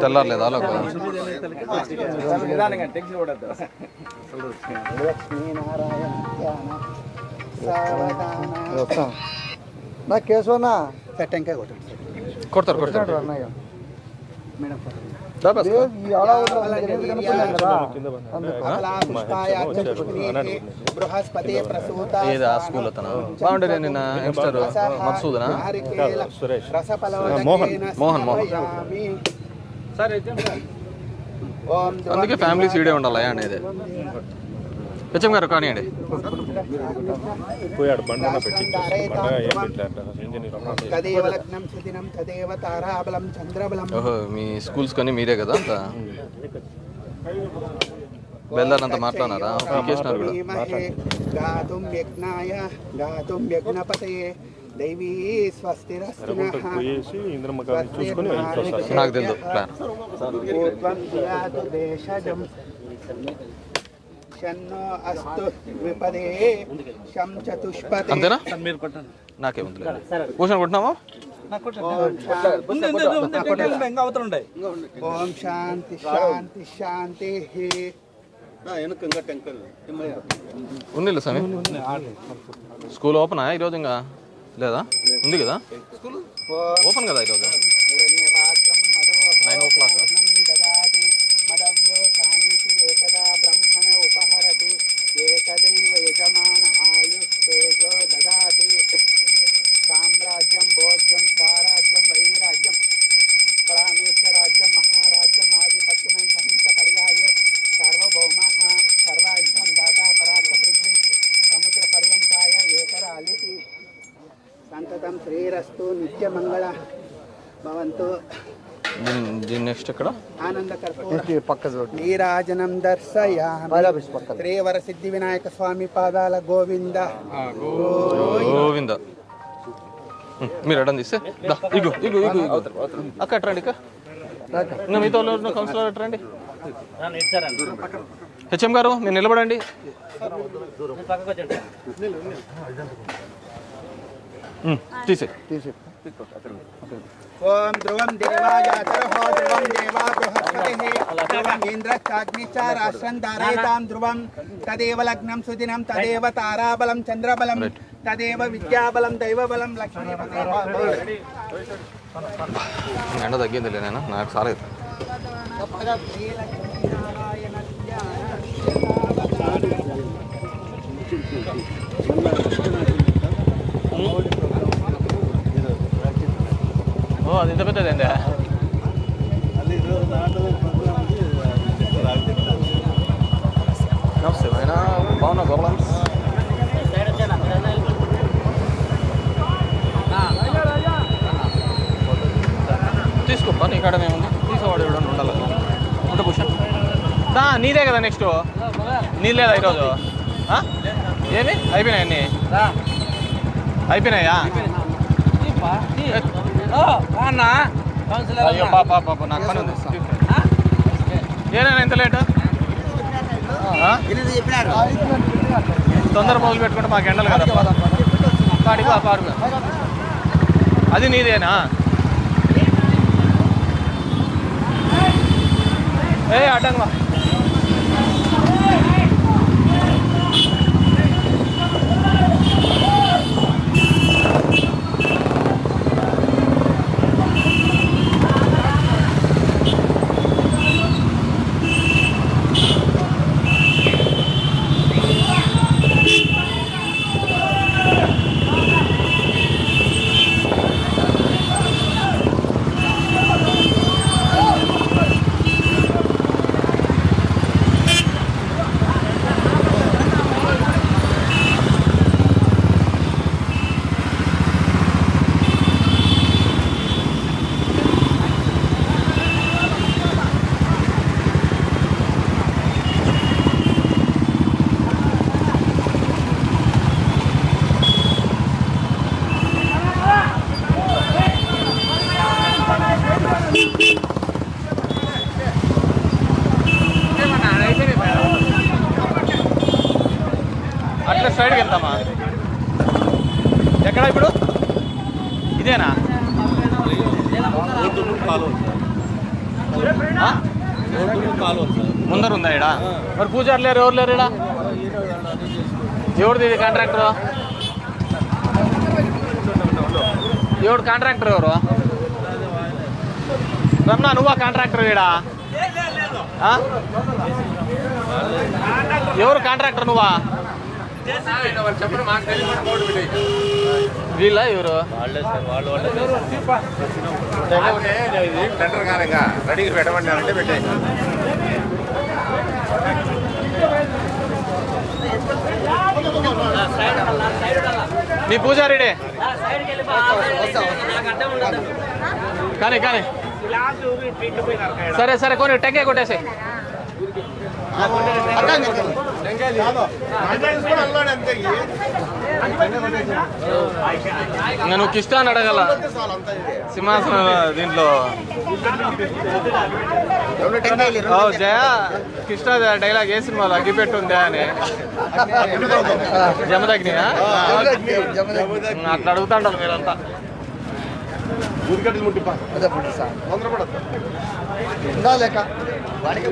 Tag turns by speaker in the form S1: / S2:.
S1: తెల్లారలేదా
S2: వస్తాం నా కేశవనా టెంకాయ కొట్టండి
S1: కొడతారు కొడతారు.
S2: అన్నయ్య.
S1: దా ఏది ఆ స్కూల్ అతను? బాగుండే నిన్న యంగ్స్టర్ మత్సూదనా మోహన్. మోహన్ మోహన్. అందుకే ఫ్యామిలీ సీడే ఉండాలి అనేది. హెచ్ఎం గారు కానివ్వండి.
S3: పోయాడు బండ పెట్టి
S1: ఓహో మీ స్కూల్స్ కొని మీరే కదా అంత? మాట్లాడినారా? కూడా.
S4: గాతుం యజ్ఞాయ గాతుం యజ్ఞపతయే. దైవీ
S3: ఇంటికి వస్తారు.
S1: నాకు తెలుసు ప్లాన్.
S4: షన్నో అస్తు విపదే శం చతుష్పతే
S1: అంతేనా? నాకేముంది కూర్చొని కొట్టినావా?
S4: ఓం శాంతి. శాంతి శాంతి
S1: ఉంది స్వామి స్కూల్ ఓపెనా ఈరోజు ఇంకా? లేదా? ఉంది కదా? ఓపెన్ కదా ఈరోజు నైన్ ఓ క్లాక్.
S4: శ్రీరస్తు నిత్యమంగళ భవంతు
S1: నెక్స్ట్
S2: చూడు.
S4: నీరాజనం దర్శయామి। శ్రీవర సిద్ధి వినాయక స్వామి పాదాల గోవింద।
S1: గోవింద. మీరు అడ్డం తీస్తే. ఇగో ఇగో ఇగో ఇగో. అక్క ఇక మీతో కౌన్సిలర్ హెచ్ఎం గారు మీరు నిలబడండి. తీసే
S2: తీసి
S4: ఓం ధ్రువం దేవాయాచరహో ధ్రువం దేవా బృహస్పతిః ధ్రువం ఇంద్రశ్చాగ్నిశ్చ రాష్ట్రం ధారయతాం ధ్రువం. తదేవ లగ్నం సుదినం తదేవ తారాబలం చంద్రబలం తదేవ విద్యాబలం దైవబలం లక్ష్మీపతే
S1: ఎండ తగ్గింది నేను నాకు సాలేదు ఓ అది ఇంత పెద్దది ఏందా నమస్తే ఆయన బాగున్నా గోపాలన్స్ తీసుకోప్పా నీ కాడ ఏముంది తీసేవాడు ఎవడన్నా ఉండాలి? ఉంటే కూర్చో. దా నీదే కదా నెక్స్ట్ నీ లేదా ఈరోజు? ఏమి? అయిపోయినాయి అన్నీ? అయిపోయినాయా? ఉంది. ఏనైనా ఇంత లేట్? తొందర మొదలు పెట్టుకుంటే మాకు ఎండలు కదా పాడుగా అది నీదేనా? ఏ అడ్డంగా వా. అట్లా సైడ్కి వెళ్తామా ఎక్కడ ఇప్పుడు? ఇదేనా? ఆ? ముందర ఉందా ఇడా మరి పూజారు లేరు ఎవరు లేరు ఇడా ఎవరిది ఇది కాంట్రాక్టర్? ఎవడు కాంట్రాక్టర్ ఎవరు? రమ్నా నువ్వా కాంట్రాక్టర్ ఈడా? ఎవరు కాంట్రాక్టర్ నువ్వా? వీళ్ళ ఎవరు?
S5: టెండర్ కానగా రెడీగా పెట్టమన్నారంటే పెట్టే
S1: నీ పూజారిడే? కానీ కానీ. సరే సరే కొని టెంకాయ కొట్టేసి నేను కిష్టాన్ని అడగల. సింహాసనం దీంట్లో. జయ కృష్ణ డైలాగ్ ఏ సినిమాలో అగ్గిపెట్టు ఉందా అని. జమదగ్ని. అట్లా అడుగుతాంటారు మీరంతా.
S2: అదే పుట్టి సార్. ఉందా లేక? వాడికి